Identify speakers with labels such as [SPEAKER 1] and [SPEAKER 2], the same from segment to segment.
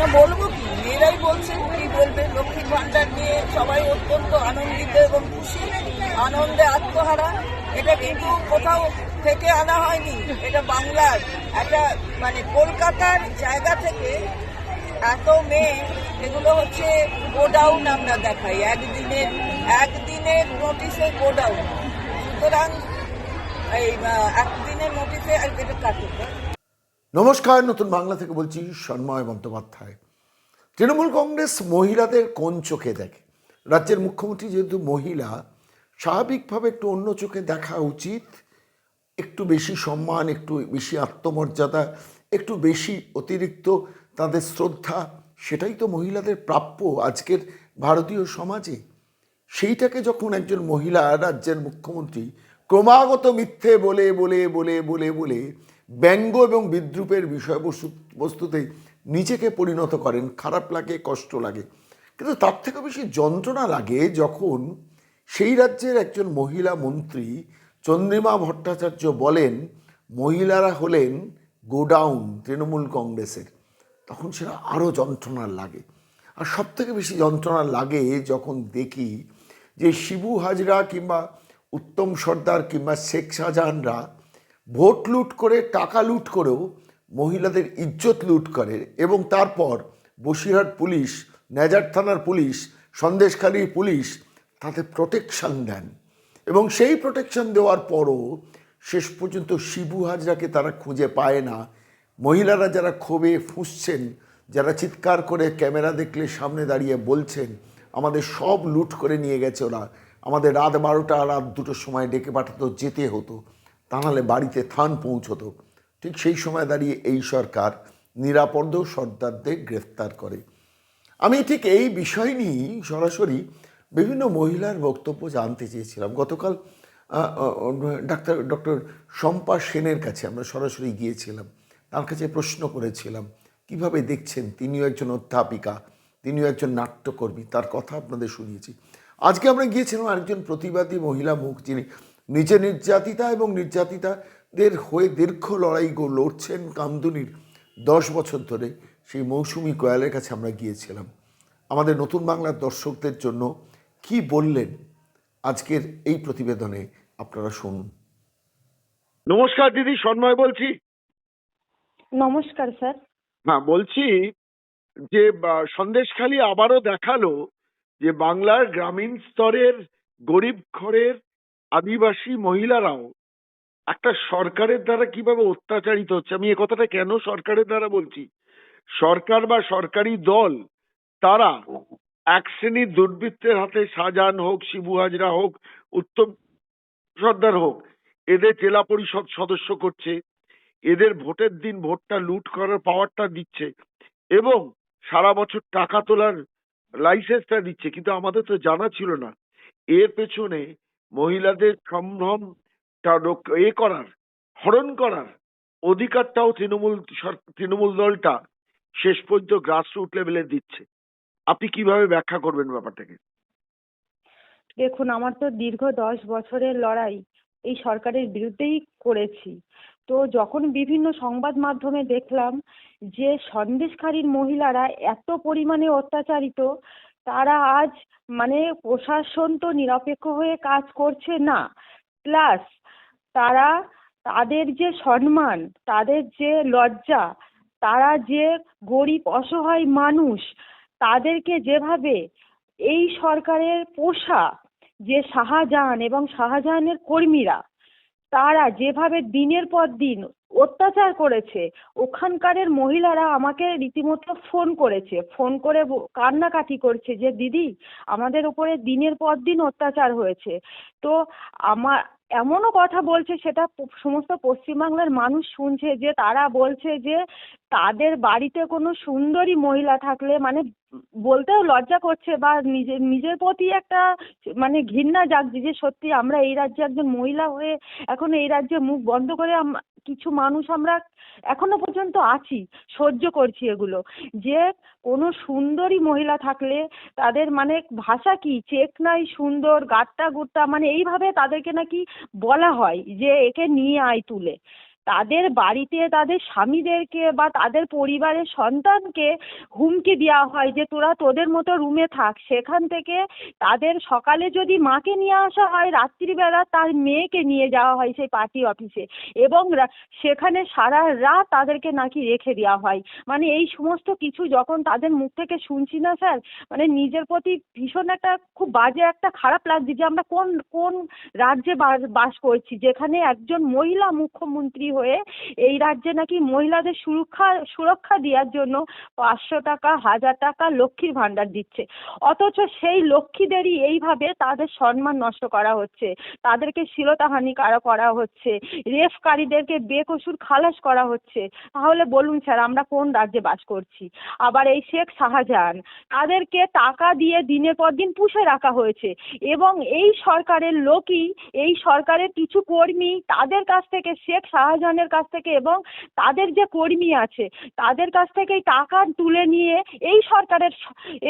[SPEAKER 1] না বলব কি? মেয়েরাই বলছে, কি বলবে? লক্ষ্মীর ভান্ডার নিয়ে সবাই অত্যন্ত আনন্দিত এবং খুশি, আনন্দে আত্মহারা। এটা কিন্তু কোথাও থেকে আনা হয়নি। এটা বাংলার একটা মানে কলকাতার জায়গা থেকে এত মেয়ে, এগুলো হচ্ছে গোডাউন আমরা দেখাই। একদিনের একদিনের নোটিশে গোডাউন। সুতরাং এই একদিনের নোটিশে এটা কাটুক।
[SPEAKER 2] নমস্কার, নতুন বাংলা থেকে বলছি সন্ময় বন্দ্যোপাধ্যায় তৃণমূল কংগ্রেস মহিলাদের কোন চোখে দেখে? রাজ্যের মুখ্যমন্ত্রী যেহেতু মহিলা, স্বাভাবিকভাবে একটু অন্য চোখে দেখা উচিত। একটু বেশি সম্মান, একটু বেশি আত্মমর্যাদা, একটু বেশি অতিরিক্ত তাদের শ্রদ্ধা, সেটাই তো মহিলাদের প্রাপ্য আজকের ভারতীয় সমাজে। সেইটাকে যখন একজন মহিলা রাজ্যের মুখ্যমন্ত্রী ক্রমাগত মিথ্যে বলে বলে বলে বলে বলে ব্যঙ্গ এবং বিদ্রুপের বিষয়বস্তু বস্তুতে নিজেকে পরিণত করেন, খারাপ লাগে, কষ্ট লাগে। কিন্তু তার থেকে বেশি যন্ত্রণা লাগে যখন সেই রাজ্যের একজন মহিলা মন্ত্রী চন্দ্রিমা ভট্টাচার্য বলেন, মহিলারা হলেন গোডাউন, তৃণমূল কংগ্রেসের। তখন সেটা আরও যন্ত্রণার লাগে। আর সব থেকে বেশি যন্ত্রণা লাগে যখন দেখি যে শিবু হাজরা কিংবা উত্তম সর্দার কিংবা শেখ শাহজাহানরা ভোট লুট করে, টাকা লুট করেও মহিলাদের ইজ্জত লুট করে এবং তারপর বসিরহাট পুলিশ, নেজার থানার পুলিশ, সন্দেশখালী পুলিশ তাতে প্রোটেকশন দেন এবং সেই প্রোটেকশন দেওয়ার পরও শেষ পর্যন্ত শিবু হাজরাকে তারা খুঁজে পায় না। মহিলারা যারা ক্ষোভে ফুঁসছেন, যারা চিৎকার করে ক্যামেরা দেখলে সামনে দাঁড়িয়ে বলছেন, আমাদের সব লুট করে নিয়ে গেছে ওরা। আমাদের রাত বারোটা রাত দুটোর সময় ডেকে পাঠাতো, যেতে হতো। তা নাহলে বাড়িতে থান পৌঁছতো। ঠিক সেই সময় দাঁড়িয়ে এই সরকার নিরাপদ সর্দারদের গ্রেফতার করে। আমি ঠিক এই বিষয় নিয়েই সরাসরি বিভিন্ন মহিলার বক্তব্য জানতে চেয়েছিলাম। গতকাল ডাক্তার, ডক্টর শম্পা সেনের কাছে আমরা সরাসরি গিয়েছিলাম। তার কাছে প্রশ্ন করেছিলাম, কীভাবে দেখছেন? তিনিও একজন অধ্যাপিকা, তিনিও একজন নাট্যকর্মী। তার কথা আপনাদের শুনিয়েছি। আজকে আমরা গিয়েছিলাম আরেকজন প্রতিবাদী মহিলা মুখ যিনি নিচে নির্যাতিতা এবং নির্যাতিতাদের হয়ে দীর্ঘ লড়াই গো- লড়ছেন কামদুনির দশ বছর ধরে সেই মৌসুমি কোয়ালের কাছে আমরা গিয়েছিলাম। আমাদের নতুন বাংলার দর্শকদের জন্য কি বললেন আজকের এই প্রতিবেদনে আপনারা শুনুন।
[SPEAKER 3] নমস্কার দিদি সন্ময় বলছি।
[SPEAKER 4] নমস্কার স্যার।
[SPEAKER 3] হ্যাঁ বলছি যে বা, সন্দেশখালি আবারও দেখাল যে বাংলার গ্রামীণ স্তরের গরিব ঘরের আদিবাসী মহিলারাও একটা সরকারের দ্বারা কীভাবে অত্যাচারিত হচ্ছে? আমি এ কথাটা কেন সরকারের দ্বারা বলছি? সরকার বা সরকারি দল, তারা এক শ্রেণির দুর্বৃত্তের হাতে শাহজাহান হোক, শিবু হাজরা হোক, উত্তম সর্দার হোক, এদের জেলা পরিষদ সদস্য করছে, এদের ভোটের দিন ভোটটা লুট করার পাওয়ারটা দিচ্ছে এবং সারা বছর টাকা তোলার লাইসেন্সটা দিচ্ছে, কিন্তু আমাদের তো জানা ছিল না। এর পেছনে মহিলাদের সম্ভ্রম এ করার, হরণ করার অধিকারটাও তৃণমূল তৃণমূল দলটা শেষ পর্যন্ত গ্রাসরুট লেভেলে দিচ্ছে। আপনি কীভাবে ব্যাখ্যা করবেন ব্যাপারটাকে?
[SPEAKER 4] দেখুন, আমার তো দীর্ঘ দশ বছরের লড়াই এই সরকারের বিরুদ্ধেই করেছি। তো যখন বিভিন্ন সংবাদ মাধ্যমে দেখলাম যে সন্দেশখালীর মহিলারা এত পরিমাণে অত্যাচারিত তারা আজ মানে প্রশাসন তো নিরপেক্ষ হয়ে কাজ করছে না। প্লাস তারা তাদের যে সম্মান, তাদের যে লজ্জা, তারা যে গরিব অসহায় মানুষ, তাদেরকে যেভাবে এই সরকারের পোষা যে শাহজাহান এবং শাহজাহানের কর্মীরা তারা যেভাবে দিনের পর দিন অত্যাচার করেছে, ওখানকারের মহিলারা আমাকে রীতিমতো ফোন করেছে। ফোন করে কান্নাকাটি করছে যে, দিদি, আমাদের উপরে দিনের পর দিন অত্যাচার হয়েছে। তো আমার এমনও কথা বলছে, সেটা সমস্ত পশ্চিমবাংলার মানুষ শুনছে যে, তারা বলছে যে তাদের বাড়িতে কোনো সুন্দরী মহিলা থাকলে মানে বলতেও লজ্জা করছে বা নিজের নিজের প্রতি একটা মানে ঘৃণা জাগছে যে সত্যি আমরা এই রাজ্যে একজন মহিলা হয়ে এখন এই রাজ্যে মুখ বন্ধ করে কিছু মানুষ আমরা এখনও পর্যন্ত আছি, সহ্য করছি এগুলো। যে কোনো সুন্দরী মহিলা থাকলে তাদের মানে ভাষা কি? চেক নাই, সুন্দর, গাট্টা গুট্টা মানে এইভাবে তাদেরকে নাকি বলা হয় যে একে নিয়ে আয় তুলে। তাদের বাড়িতে তাদের স্বামীদেরকে বা তাদের পরিবারের সন্তানকে হুমকি দেওয়া হয় যে তোরা তোদের মতো রুমে থাক। সেখান থেকে তাদের সকালে যদি মাকে নিয়ে আসা হয়, রাত্রিবেলা তার মেয়েকে নিয়ে যাওয়া হয় সেই পার্টি অফিসে এবং সেখানে সারা রাত তাদেরকে নাকি রেখে দেওয়া হয়। মানে এই সমস্ত কিছু যখন তাদের মুখ থেকে শুনছি না, স্যার মানে নিজের প্রতি ভীষণ একটা খুব বাজে একটা খারাপ লাগছে যে আমরা কোন কোন রাজ্যে বাস করছি। যেখানে একজন মহিলা মুখ্যমন্ত্রী হয়ে এই রাজ্যে নাকি মহিলাদের সুরক্ষা সুরক্ষা দেওয়ার জন্য পাঁচশো টাকা, হাজার টাকা লক্ষ্মীর ভাণ্ডার দিচ্ছে। অথচ সেই লক্ষ্মীদেরই এইভাবে তাদের সম্মান নষ্ট করা হচ্ছে। তাদেরকে শ্লীলতাহানি করা হচ্ছে? রেফকারীদেরকে বেকসুর খালাস করা হচ্ছে। তাহলে বলুন স্যার, আমরা কোন রাজ্যে বাস করছি? আবার এই শেখ শাহজাহান, তাদেরকে টাকা দিয়ে দিনের পর দিন পুষে রাখা হয়েছে এবং এই সরকারের লোকই, এই সরকারের কিছু কর্মী তাদের কাছ থেকে শেখ শাহজাহানের কাছ থেকে এবং তাদের যে কর্মী আছে, তাদের কাছ থেকে টাকা তুলে নিয়ে এই সরকারের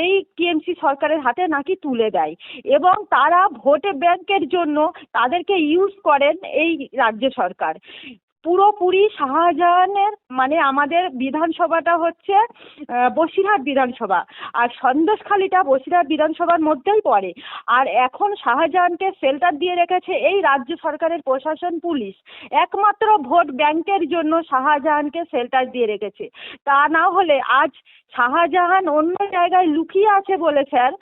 [SPEAKER 4] এই টিএমসি সরকারের হাতে নাকি তুলে দেয়। এবং তারা ভোটে ব্যাংকের জন্য তাদেরকে ইউজ করেন এই রাজ্য সরকার। পুরোপুরি শাহজাহানের মানে আমাদের বিধানসভাটা হচ্ছে বসিরহাট বিধানসভা। আর সন্দেশখালিটা বসিরহাট বিধানসভার মধ্যেই পড়ে। আর এখন শাহজাহানকে শেল্টার দিয়ে রেখেছে এই রাজ্য সরকারের প্রশাসন, পুলিশ। একমাত্র ভোট ব্যাংকের জন্য শাহজাহানকে শেল্টার দিয়ে রেখেছে। তা না হলে আজ শাহজাহান অন্য জায়গায় লুকিয়ে আছে বলে স্যার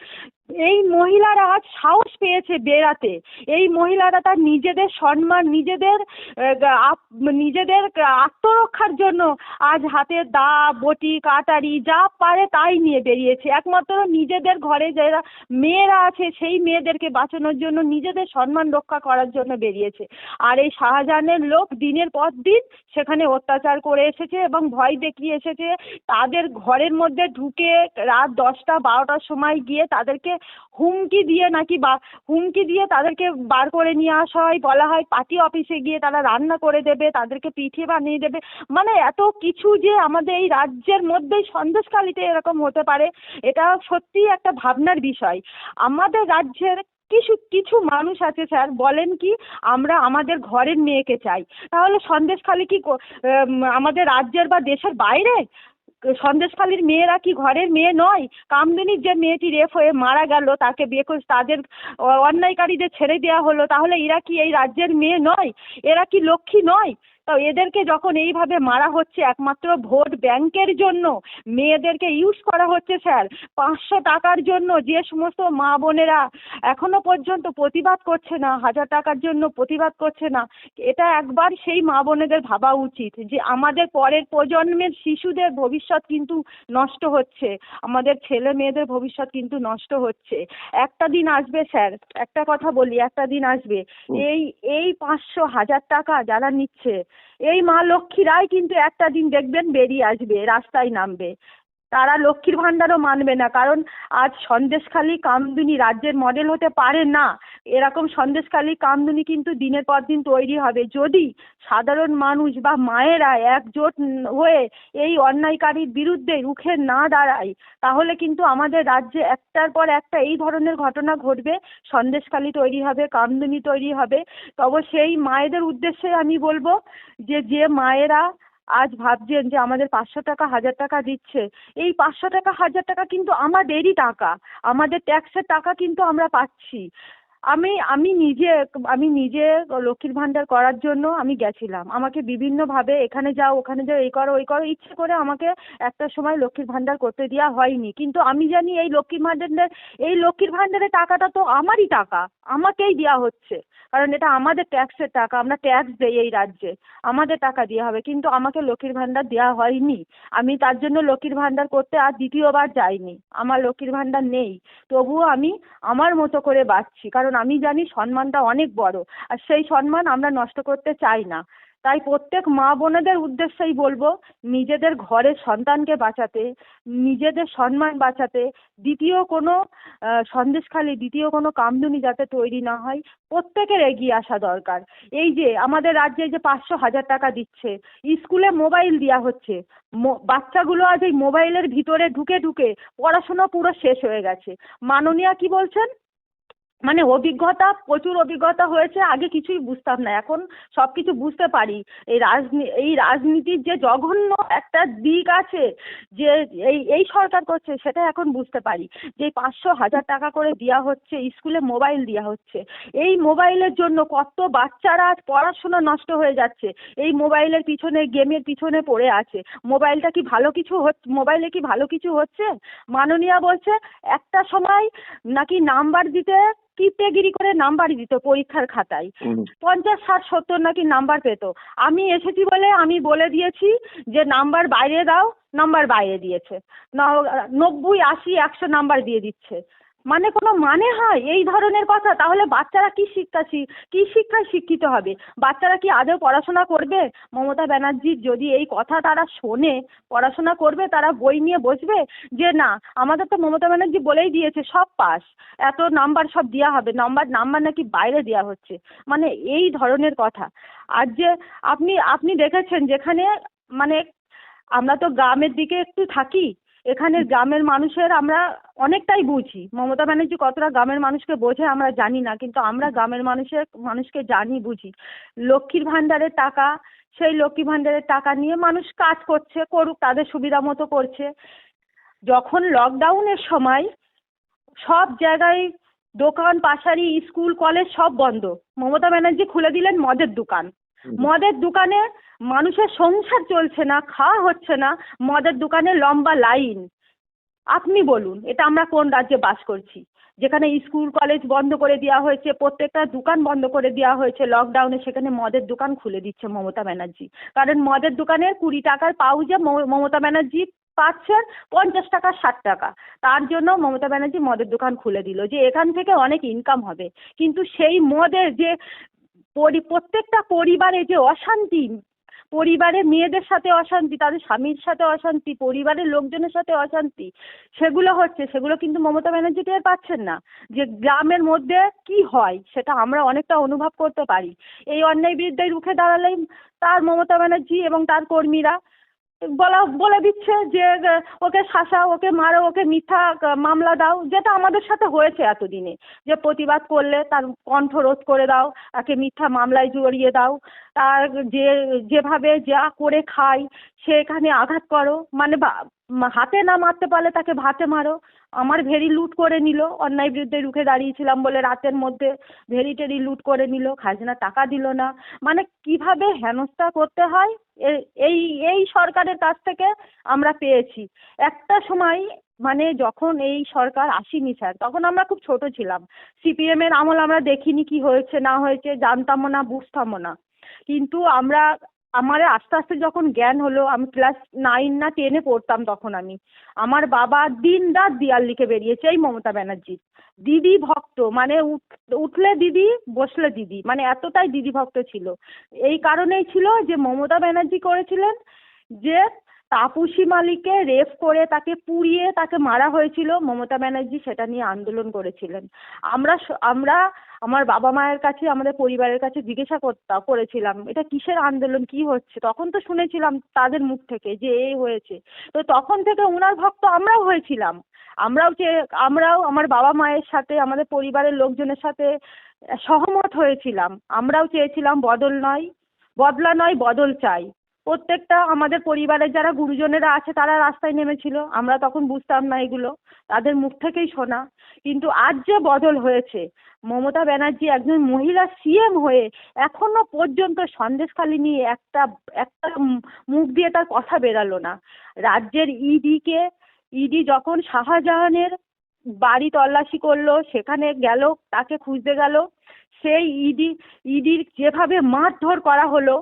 [SPEAKER 4] এই মহিলারা আজ সাহস পেয়েছে বেরাতে এই মহিলারা তার নিজেদের সম্মান, নিজেদের নিজেদের আত্মরক্ষার জন্য আজ হাতে দা, বটি, কাটারি, যা পারে তাই নিয়ে বেরিয়েছে। একমাত্র নিজেদের ঘরে যারা মেয়েরা আছে, সেই মেয়েদেরকে বাঁচানোর জন্য, নিজেদের সম্মান রক্ষা করার জন্য বেরিয়েছে। আর এই শাহজাহানের লোক দিনের পর দিন সেখানে অত্যাচার করে এসেছে এবং ভয় দেখিয়ে এসেছে। তাদের ঘরের মধ্যে ঢুকে রাত দশটা, বারোটার সময় গিয়ে তাদেরকে হুমকি দিয়ে নাকি বা, হুমকি দিয়ে তাদেরকে বার করে নিয়ে আসা হয়, বলা হয় পার্টি অফিসে গিয়ে তারা রান্না করে দেবে, তাদেরকে পিঠে বানিয়ে দেবে। মানে এত কিছু যে আমাদের এই রাজ্যের মধ্যেই সন্দেশখালিতে এরকম হতে পারে, এটা সত্যিই একটা ভাবনার বিষয়। আমাদের রাজ্যের কিছু কিছু মানুষ আছে স্যার, বলেন কি, আমরা আমাদের ঘরের মেয়েকে চাই। তাহলে সন্দেশখালি কি আমাদের রাজ্যের বা দেশের বাইরে? সন্দেশখালির মেয়েরা কি ঘরের মেয়ে নয়? কামদুনির যে মেয়েটি রেপ হয়ে মারা গেল, তাকে বিয়ে করে তাদের অন্যায়কারীদের ছেড়ে দেওয়া হলো, তাহলে এরা কি এই রাজ্যের মেয়ে নয়? এরা কি লক্ষ্মী নয়? তো এদেরকে যখন এইভাবে মারা হচ্ছে, একমাত্র ভোট ব্যাংকের জন্য, মেয়েদেরকে ইউজ করা হচ্ছে স্যার পাঁচশো টাকার জন্য যে সমস্ত মা বোনেরা এখনও পর্যন্ত প্রতিবাদ করছে না হাজার টাকার জন্য প্রতিবাদ করছে না। এটা একবার সেই মা বোনেদের ভাবা উচিত যে আমাদের পরের প্রজন্মের শিশুদের ভবিষ্যৎ কিন্তু নষ্ট হচ্ছে আমাদের ছেলে মেয়েদের ভবিষ্যৎ কিন্তু নষ্ট হচ্ছে। একটা দিন আসবে স্যার একটা কথা বলি একটা দিন আসবে। এই এই পাঁচশো হাজার টাকা যারা নিচ্ছে এই মা লক্ষ্মীরাই কিন্তু একটা দিন দেখবেন বেরিয়ে আসবে রাস্তায় নামবে। তারা লক্ষ্মীর ভাণ্ডারও মানবে না। কারণ আজ সন্দেশখালি কামদুনি রাজ্যের মডেল হতে পারে না। এরকম সন্দেশখালি কামদুনি কিন্তু দিনের পর দিন তৈরি হবে। যদি সাধারণ মানুষ বা মায়েরা একজোট হয়ে এই অন্যায়কারীর বিরুদ্ধে রুখে না দাঁড়ায়, তাহলে কিন্তু আমাদের রাজ্যে একটার পর একটা এই ধরনের ঘটনা ঘটবে। সন্দেশখালি তৈরি হবে, কামদুনি তৈরি হবে। তবে সেই মায়েদের উদ্দেশ্যে আমি বলব যে যে মায়েরা আজ ভাবছেন যে আমাদের পাঁচশো টাকা, হাজার টাকা দিচ্ছে। এই পাঁচশো টাকা, হাজার টাকা কিন্তু আমাদেরই টাকা। আমাদের ট্যাক্সের টাকা কিন্তু আমরা পাচ্ছি। আমি আমি নিজে আমি নিজে লক্ষ্মীর ভাণ্ডার করার জন্য আমি গেছিলাম। আমাকে বিভিন্নভাবে এখানে যাও, ওখানে যাও, এই করো, ওই করো, ইচ্ছে করে আমাকে একটা সময় লক্ষ্মীর ভাণ্ডার করতে দেওয়া হয়নি। কিন্তু আমি জানি এই লক্ষ্মীর ভাণ্ডারের এই লক্ষ্মীর ভাণ্ডারের টাকাটা তো আমারই টাকা, আমাকেই দেওয়া হচ্ছে। কারণ এটা আমাদের ট্যাক্সের টাকা, আমরা ট্যাক্স দেই এই রাজ্যে, আমাদের টাকা দেওয়া হবে। কিন্তু আমাকে লক্ষ্মীর ভাণ্ডার দেওয়া হয়নি। আমি তার জন্য লক্ষ্মীর ভাণ্ডার করতে আর দ্বিতীয়বার যাইনি। আমার লক্ষ্মীর ভাণ্ডার নেই। তবুও আমি আমার মতো করে বাঁচছি। কারণ আমি জানি সম্মানটা অনেক বড়, আর সেই সম্মান আমরা নষ্ট করতে চাই না। তাই প্রত্যেক মা বোনেদের উদ্দেশ্যেই বলব, নিজেদের ঘরের সন্তানকে বাঁচাতে, নিজেদের সম্মান বাঁচাতে, দ্বিতীয় কোনো সন্দেশখালি দ্বিতীয় কোনো কামদুনি যাতে তৈরি না হয়, প্রত্যেকের এগিয়ে আসা দরকার। এই যে, আমাদের রাজ্যে যে পাঁচশো হাজার টাকা দিচ্ছে, স্কুলে মোবাইল দেওয়া হচ্ছে বাচ্চাগুলো আজ এই মোবাইলের ভিতরে ঢুকে ঢুকে পড়াশোনা পুরো শেষ হয়ে গেছে। মাননীয়া কি বলছেন? মানে অভিজ্ঞতা, প্রচুর অভিজ্ঞতা হয়েছে, আগে কিছুই বুঝতাম না। এখন সব কিছু বুঝতে পারি। এই রাজনী, এই রাজনীতির যে জঘন্য একটা দিক আছে, যে এই এই সরকার করছে, সেটা এখন বুঝতে পারি। যে পাঁচশো হাজার টাকা করে দেওয়া হচ্ছে, স্কুলে মোবাইল দেওয়া হচ্ছে। এই মোবাইলের জন্য কত বাচ্চারা পড়াশোনা নষ্ট হয়ে যাচ্ছে। এই মোবাইলের পিছনে, গেমের পিছনে পড়ে আছে। মোবাইলটা কি ভালো কিছু হচ্ছে, মোবাইলে কি ভালো কিছু হচ্ছে? মাননীয়া বলছে, একটা সময় নাকি নাম্বার দিতে কিপটেগিরি করে নাম্বার দিত পরীক্ষার খাতায়। পঞ্চাশ ষাট সত্তর নাকি নাম্বার পেত। আমি এসেছি বলে আমি বলে দিয়েছি যে নাম্বার বাইরে দাও নাম্বার বাইরে দিয়েছে। নব্বই আশি একশো নাম্বার দিয়ে দিচ্ছে। মানে কোনো মানে হয়? এই ধরনের কথা? তাহলে বাচ্চারা কি শিক্ষা কি শিক্ষায় শিক্ষিত হবে? বাচ্চারা কি আদৌ পড়াশোনা করবে? মমতা ব্যানার্জির যদি এই কথা তারা শোনে, পড়াশোনা করবে, তারা বই নিয়ে বসবে যে না, আমাদের তো মমতা ব্যানার্জি বলেই দিয়েছে, সব পাস। এত নাম্বার সব দেওয়া হবে। নাম্বার নাম্বার নাকি বাইরে দেওয়া হচ্ছে। মানে এই ধরনের কথা। আর যে আপনি আপনি দেখেছেন যেখানে মানে আমরা তো গ্রামের দিকে একটু থাকি এখানে গ্রামের মানুষের আমরা অনেকটাই বুঝি। মমতা ব্যানার্জি কতটা গ্রামের মানুষকে বোঝে আমরা জানি না কিন্তু আমরা গ্রামের মানুষের মানুষকে জানি বুঝি। লক্ষ্মীর ভাণ্ডারের টাকা সেই লক্ষ্মী ভাণ্ডারের টাকা নিয়ে মানুষ কাজ করছে করুক তাদের সুবিধা মতো করছে। যখন লকডাউনের সময় সব জায়গায় দোকান পাশারি স্কুল কলেজ সব বন্ধ। মমতা ব্যানার্জি খুলে দিলেন মদের দোকান। মদের দোকানে মানুষের সংসার চলছে না, খাওয়া হচ্ছে না, মদের দোকানে লম্বা লাইন। আপনি বলুন, এটা আমরা কোন রাজ্যে বাস করছি? যেখানে স্কুল, কলেজ বন্ধ করে দেওয়া হয়েছে, প্রত্যেকটা দোকান বন্ধ করে দেওয়া হয়েছে লকডাউনে সেখানে মদের দোকান খুলে দিচ্ছে মমতা ব্যানার্জি। কারণ মদের দোকানের কুড়ি টাকার পাউজে মম- মমতা ব্যানার্জি পাচ্ছেন পঞ্চাশ টাকা, ষাট টাকা। তার জন্য মমতা ব্যানার্জি মদের দোকান খুলে দিল যে এখান থেকে অনেক ইনকাম হবে। কিন্তু সেই মদের যে পরি, প্রত্যেকটা পরিবারে যে অশান্তি পরিবারে মেয়েদের সাথে অশান্তি, তাদের স্বামীর সাথে অশান্তি, পরিবারের লোকজনের সাথে অশান্তি, সেগুলো হচ্ছে, সেগুলো কিন্তু মমতা ব্যানার্জি টের পাচ্ছেন না যে গ্রামের মধ্যে কি হয়, সেটা আমরা অনেকটা অনুভব করতে পারি। এই অন্যায় বিরুদ্ধে রুখে দাঁড়ালেই তার মমতা ব্যানার্জি এবং তার কর্মীরা। বলা, বলে দিচ্ছে যে ওকে শাসা, ওকে মারো, ওকে মিথ্যা মামলা দাও, যেটা আমাদের সাথে হয়েছে এতদিনে। যে প্রতিবাদ করলে তার কণ্ঠ রোধ করে দাও, তাকে মিথ্যা মামলায় জড়িয়ে দাও, তার যে, যেভাবে যা করে খায় সেখানে আঘাত করো। মানে হাতে না মারতে পারলে তাকে ভাতে মারো। আমার ভেরি লুট করে নিল। অন্যায় বিরুদ্ধে রুখে দাঁড়িয়েছিলাম বলে রাতের মধ্যে ভেরি টেরি লুট করে নিল। খাজনা টাকা দিল না। মানে কীভাবে হেনস্থা করতে হয়? এই এই সরকারের কাছ থেকে আমরা পেয়েছি। একটা সময় মানে যখন এই সরকার আসেনি স্যার, তখন আমরা খুব ছোট ছিলাম। সিপিএম এর আমল আমরা দেখিনি কি হয়েছে, না হয়েছে, জানতামও না, বুঝতামও না। কিন্তু আমরা আমার আস্তে আস্তে যখন জ্ঞান হলো, আমি ক্লাস নাইন না টেনে পড়তাম তখন আমি। আমার বাবা দিন রাত দিয়াল লিখে বেরিয়েছে, এই মমতা ব্যানার্জি। দিদি ভক্ত মানে উঠ- উঠলে দিদি, বসলে দিদি মানে এতটাই দিদি ভক্ত ছিল। এই কারণেই ছিল যে মমতা ব্যানার্জি করেছিলেন যে তাপুসী মালিককে রেপ করে তাকে পুড়িয়ে তাকে মারা হয়েছিল, মমতা ব্যানার্জি সেটা নিয়ে আন্দোলন করেছিলেন। আমরা আমরা আমার বাবা মায়ের কাছে, আমাদের পরিবারের কাছে জিজ্ঞাসা করতাম করেছিলাম, এটা কিসের আন্দোলন, কি হচ্ছে? তখন তো শুনেছিলাম তাদের মুখ থেকে যে এই হয়েছে। তো তখন থেকে ওনার ভক্ত আমরাও হয়েছিলাম। আমরাও যে, আমরাও আমার বাবা মায়ের সাথে, আমাদের পরিবারের লোকজনের সাথে সহমত হয়েছিলাম। আমরাও চেয়েছিলাম বদল নয়, বদলা নয়, বদল চাই। প্রত্যেকটা আমাদের পরিবারের যারা গুরুজনেরা আছে, তারা রাস্তায় নেমেছিল। আমরা তখন বুঝতাম না এগুলো। তাদের মুখ থেকেই শোনা। কিন্তু আজ যে বদল হয়েছে, মমতা ব্যানার্জি একজন মহিলা সিএম হয়ে এখনও পর্যন্ত সন্দেশখালি নিয়ে একটা একটা মুখ দিয়ে তার কথা বেরালো না। রাজ্যের ইডিকে ইডি যখন শাহজাহানের বাড়ি তল্লাশি করল, সেখানে গেল, তাকে খুঁজতে গেল, সেই ইডি ইডির যেভাবে মারধর করা হলো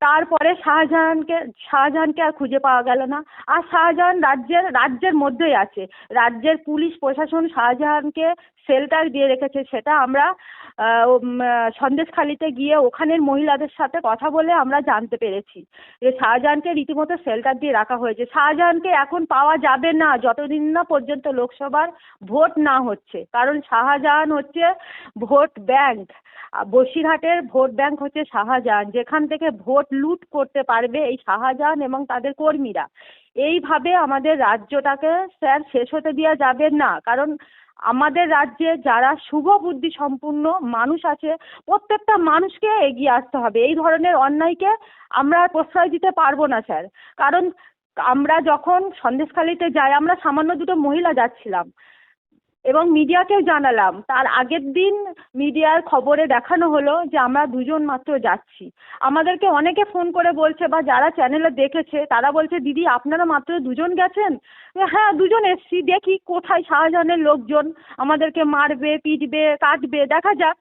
[SPEAKER 4] তারপরে শাহজাহানকে শাহজাহানকে আর খুঁজে পাওয়া গেল না। আর শাহজাহান রাজ্যের রাজ্যের মধ্যেই আছে। রাজ্যের পুলিশ, প্রশাসন শাহজাহানকে শেল্টার দিয়ে রেখেছে সেটা আমরা সন্দেশখালিতে গিয়ে ওখানের মহিলাদের সাথে কথা বলে আমরা জানতে পেরেছি যে শাহজাহানকে রীতিমতো শেল্টার দিয়ে রাখা হয়েছে। শাহজাহানকে এখন পাওয়া যাবে না, যতদিন না পর্যন্ত লোকসভার ভোট না হচ্ছে। কারণ শাহজাহান হচ্ছে ভোট ব্যাংক। বসিরহাটের ভোট ব্যাংক হচ্ছে শাহজাহান, যেখান থেকে ভোট লুট করতে পারবে এই শাহজাহান এবং তাদের কর্মীরা। এইভাবে আমাদের রাজ্যটাকে, স্যার, শেষ হতে দেওয়া যাবে না। কারণ আমাদের রাজ্যে যারা শুভ বুদ্ধি সম্পূর্ণ মানুষ আছে, প্রত্যেকটা মানুষকে এগিয়ে আসতে হবে। এই ধরনের অন্যায়কে আমরা প্রশ্রয় দিতে পারব না, স্যার। কারণ আমরা যখন সন্দেশখালিতে যাই, আমরা সামান্য দুটো মহিলা যাচ্ছিলাম। এবং মিডিয়াকেও জানালাম। তার আগের দিন মিডিয়ার খবরে দেখানো হলো যে, আমরা দুজন মাত্র যাচ্ছি। আমাদেরকে অনেকে ফোন করে বলছে বা যারা চ্যানেলে দেখেছে, তারা বলছে, দিদি, আপনারা মাত্র দুজন গেছেন? হ্যাঁ দুজন এসছি। দেখি কোথায় শাহজাহানের লোকজন আমাদেরকে মারবে, পিটবে, কাটবে, দেখা যাক।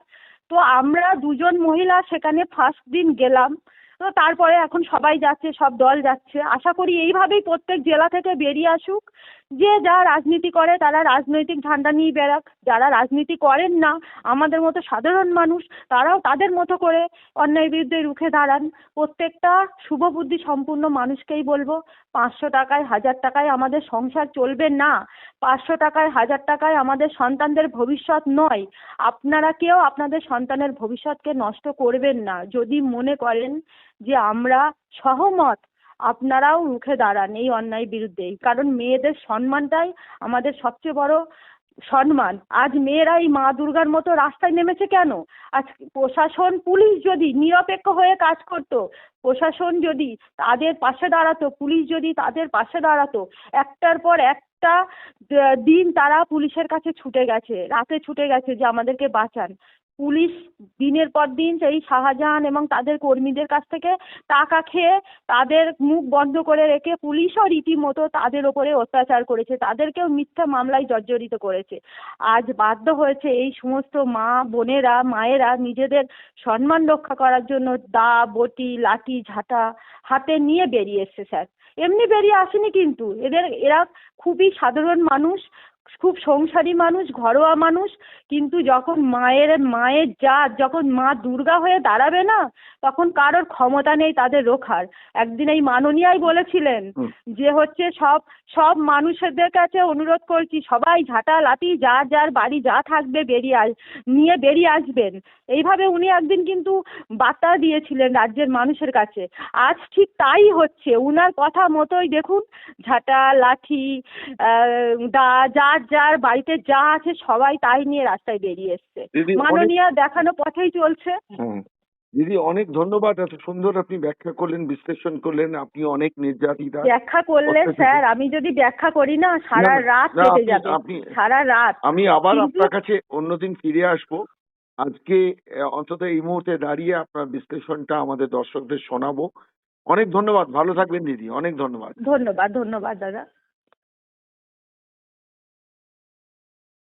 [SPEAKER 4] তো আমরা দুজন মহিলা সেখানে ফার্স্ট দিন গেলাম। তো তারপরে এখন সবাই যাচ্ছে, সব দল যাচ্ছে। আশা করি এইভাবেই প্রত্যেক জেলা থেকে বেরিয়ে আসুক। যে যা রাজনীতি করে তারা রাজনৈতিক ঝান্ডা নিয়ে বেরাক যারা রাজনীতি করেন না, আমাদের মতো সাধারণ মানুষ, তারাও তাদের মতো করে অন্যায়ের বিরুদ্ধে রুখে দাঁড়ান। প্রত্যেকটা শুভবুদ্ধি সম্পূর্ণ মানুষকেই বলব, পাঁচশো টাকায়, হাজার টাকায় আমাদের সংসার চলবে না। পাঁচশো টাকায়, হাজার টাকায় আমাদের সন্তানদের ভবিষ্যৎ নয়। আপনারা কেউ আপনাদের সন্তানের ভবিষ্যৎকে নষ্ট করবেন না। যদি মনে করেন যে আমরা সহমত আপনারাও রুখে দাঁড়ান এই অন্যায় বিরুদ্ধে। কারণ মেয়েদের সম্মানটাই আমাদের সবচেয়ে বড় সম্মান। আজ মেয়েরা এই মা দুর্গার মতো রাস্তায় নেমেছে কেন? আজ প্রশাসন, পুলিশ যদি নিরপেক্ষ হয়ে কাজ করত, প্রশাসন যদি তাদের পাশে দাঁড়াতো, পুলিশ যদি তাদের পাশে দাঁড়াতো, একটার পর একটা দিন তারা পুলিশের কাছে ছুটে গেছে, রাতে ছুটে গেছে যে আমাদেরকে বাঁচান। পুলিশ দিনের পর দিন সেই শাহজাহান এবং তাদের কর্মীদের কাছ থেকে টাকা খেয়ে তাদের মুখ বন্ধ করে রেখে পুলিশও রীতিমতো তাদের ওপরে অত্যাচার করেছে। তাদেরকেও মিথ্যা মামলায় জর্জরিত করেছে। আজ বাধ্য হয়েছে এই সমস্ত মা বোনেরা, মায়েরা নিজেদের সম্মান রক্ষা করার জন্য দা, বটি, লাঠি, ঝাঁটা হাতে নিয়ে বেরিয়ে এসছে স্যার। এমনি বেরিয়ে আসেনি কিন্তু। এদের, এরা খুবই সাধারণ মানুষ। খুব সংসারী মানুষ ঘরোয়া মানুষ কিন্তু যখন মায়ের মায়ের জাত যখন মা দুর্গা হয়ে দাঁড়াবে না তখন কারোর ক্ষমতা নেই তাদের রোখার। একদিন এই মাননীয়াই বলেছিলেন যে হচ্ছে সব সব মানুষদের কাছে অনুরোধ করছি সবাই ঝাঁটা লাঠি যার যার বাড়ি যা থাকবে বেরিয়ে আস নিয়ে বেরিয়ে আসবেন। এইভাবে উনি একদিন কিন্তু বার্তা দিয়েছিলেন রাজ্যের মানুষের কাছে। আজ ঠিক তাই হচ্ছে উনার কথা মতোই দেখুন ঝাঁটা লাঠি আহ, দা যার যার বাড়িতে যা আছে সবাই তাই নিয়ে রাস্তায় বেরিয়ে এসছে। মাননীয়া দেখানো পথেই চলছে।
[SPEAKER 3] দিদি অনেক ধন্যবাদ এত সুন্দর আপনি ব্যাখ্যা করলেন বিশ্লেষণ করলেন আপনি অনেক নির্যাতিতা
[SPEAKER 4] ব্যাখ্যা করলে স্যার আমি যদি ব্যাখ্যা করি না সারা রাত কেটে যাবে
[SPEAKER 3] আপনি-
[SPEAKER 4] সারা রাত।
[SPEAKER 3] আমি আবার আপনার কাছে অন্যদিন ফিরে আসব। আজকে অন্তত এই মুহূর্তে দাঁড়িয়ে আপনার বিশ্লেষণটা আমাদের দর্শকদের শোনাবো। অনেক ধন্যবাদ ভালো থাকবেন দিদি অনেক ধন্যবাদ।
[SPEAKER 4] ধন্যবাদ ধন্যবাদ দাদা।